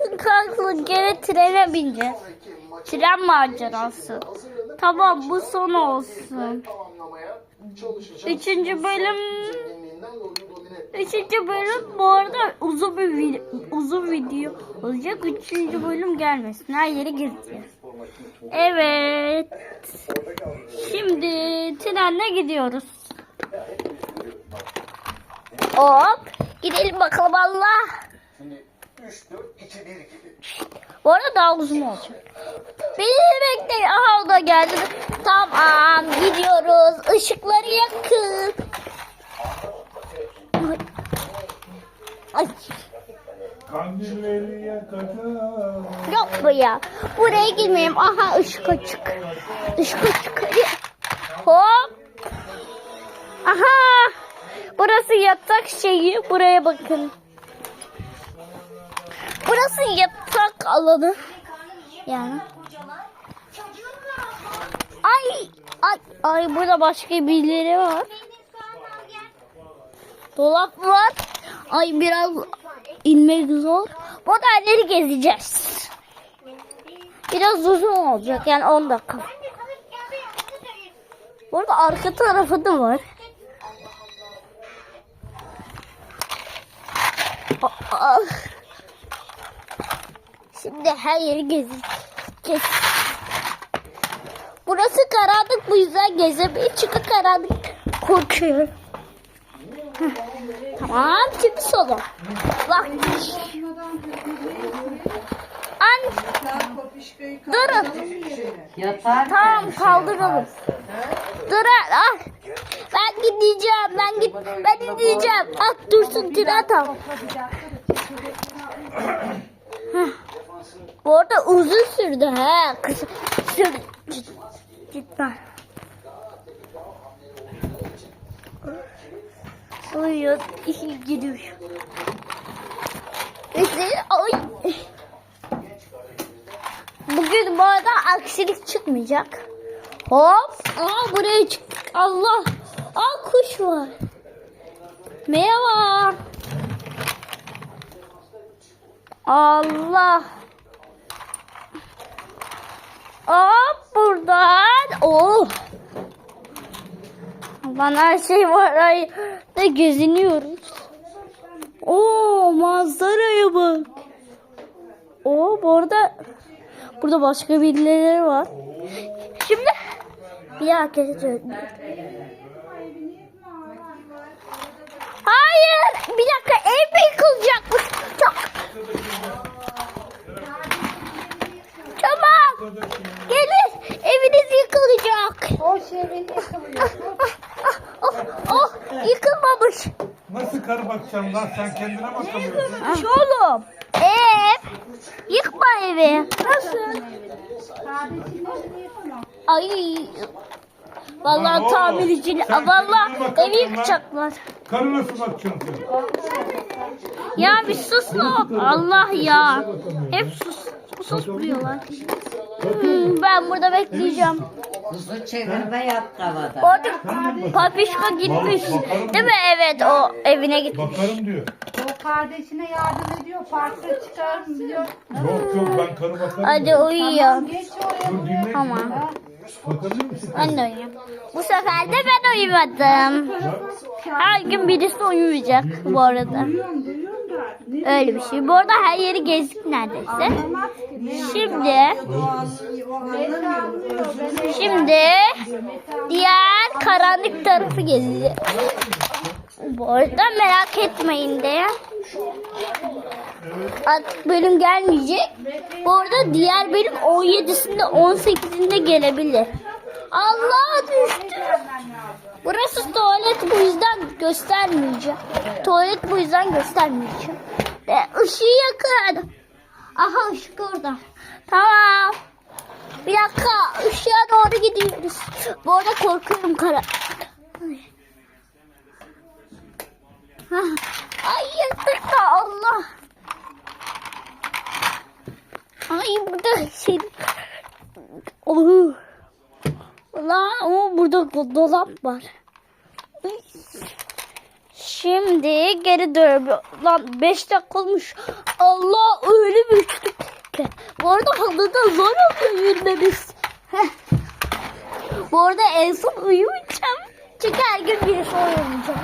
Bırakın kalksın gene trene bineceğiz. Tren macerası. Tamam bu son olsun. Üçüncü bölüm Üçüncü bölüm bu arada uzun bir vi- uzun video olacak. Üçüncü bölüm gelmesin. Her yere gezeceğiz. Evet. Şimdi trenle gidiyoruz. Hop. Gidelim bakalım Allah. Bu arada daha uzun olacak. Beni bekleyin. Aha o da geldi. Tamam gidiyoruz. Işıkları yakın. Ay. Kandilleri yakacağım. Yok bu ya. Buraya girmeyeyim. Aha ışık açık. Işık açık. Hop. Aha. Burası yatak şeyi. Buraya bakın. Burası yatak alanı. Yani. Ay. Ay. Ay burada başka birileri var. Dolap var. Ay biraz inmek zor. Bu yerleri gezeceğiz. Biraz uzun olacak yani 10 dakika. Burada arka tarafı da var. Aa. Şimdi her yeri gezeceğiz. Burası karanlık bu yüzden gezemeyiz çünkü karanlık korkuyorum. Tamam şimdi sola. Bak. An durun. Yatar. Tamam kaldıralım. Durun. Ah. Ben gideceğim. Ben git. Ben gideceğim. Ah dursun tren tam. Bu arada uzun sürdü ha. Kısa sürdü. Cidden. Uyuyor. İşi gidiyor. Neyse. Ay. Bugün bu arada aksilik çıkmayacak. Hop. Aa buraya çıktık. Allah. Aa kuş var. Merhaba. Allah. Hop buradan. Oh. Lan her şey var. Ay, geziniyoruz. Oo manzaraya bak. Oo bu arada burada başka birileri var. Şimdi bir herkese döndüm. Hayır bir dakika ev mi yıkılacakmış? Çok. Tamam. Oh, oh yıkılmamış. Nasıl karı bakacaksın lan sen kendine bakamıyorsun. Şu oğlum. Ev. Yıkma evi. Nasıl? Ay. Vallahi Lan sen Vallahi kendine bak evi lan. yıkacaklar. Karı nasıl bakacaksın sen? Ya bir sus lan. Allah ya. Hep sus. Sus vuruyorlar. Hmm, ben burada bekleyeceğim. Kuzu çevirme yap tavada. Orada papişko gitmiş. Değil mi? Evet o evine gitmiş. Bakarım diyor. O kardeşine yardım ediyor. Parkta çıkarım diyor. Yok yok ben karı bakarım. Hadi diyor. uyuyor. Geç oraya. Dur dinle. Tamam. Bakabilir misin? Ben de uyuyorum. Bu sefer de ben uyumadım. Her gün birisi uyuyacak bu arada. Duyuyorum duyuyorum Öyle bir şey. Bu arada her yeri gezdik neredeyse. Şimdi şimdi diğer karanlık tarafı gezeceğiz. Bu arada merak etmeyin de. Artık bölüm gelmeyecek. Bu arada diğer bölüm 17'sinde 18'inde gelebilir. Allah düştü. Burası tuvalet bu yüzden göstermeyeceğim. Tuvalet bu yüzden göstermeyeceğim. Ve ışığı yakın. Aha ışık orada. Tamam. Bir dakika ışığa doğru gidiyoruz. Bu arada korkuyorum kara. Ay yazık da Allah. Ay burada şey. Oh. Lan o burada dolap var. Şimdi geri dön. Lan 5 dakika olmuş. Allah öyle bir yolda da zor oluyor yürümemiz. Bu arada en son uyumayacağım. Çünkü her gün bir şey oynayacağım.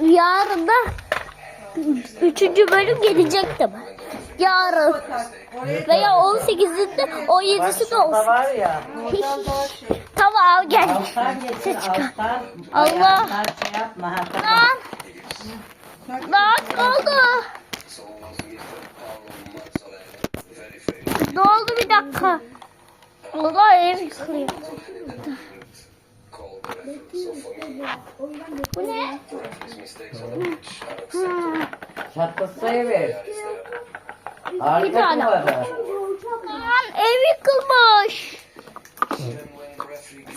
Yarın da üçüncü bölüm gelecekti mi? Yarın. Veya 18'inde 17'si de olsun. var ya. Tamam gel. Alttan getir Ses çıkar. alttan. Allah. Ayaklar şey yapma. Ha, tamam. Lan. Lan ne oldu? Ne oldu bir dakika? Allah ev yıkılıyor. Bu ne? Çatlasayı ver. Bir Arka tane. duvarı. Lan ev yıkılmış.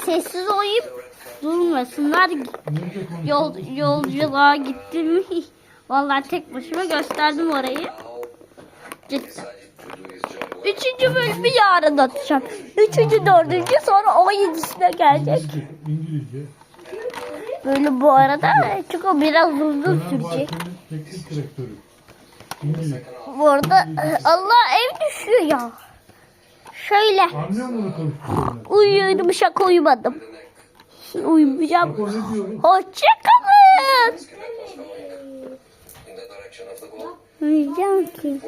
Sessiz oyup durmasınlar. Yol, yolculuğa gittim. Vallahi tek başıma gösterdim orayı. Cidden. Üçüncü bölümü yarın atacağım. Üçüncü, dördüncü sonra on yedisine gelecek. İngilizce. Böyle bu arada çünkü o biraz uzun sürecek. Teknik direktörü. İngiliz. Bu arada Allah ev düşüyor ya. Şöyle uyuyorum şaka uyumadım. Uyumayacağım. Hoşçakalın. Uyuyacağım ki.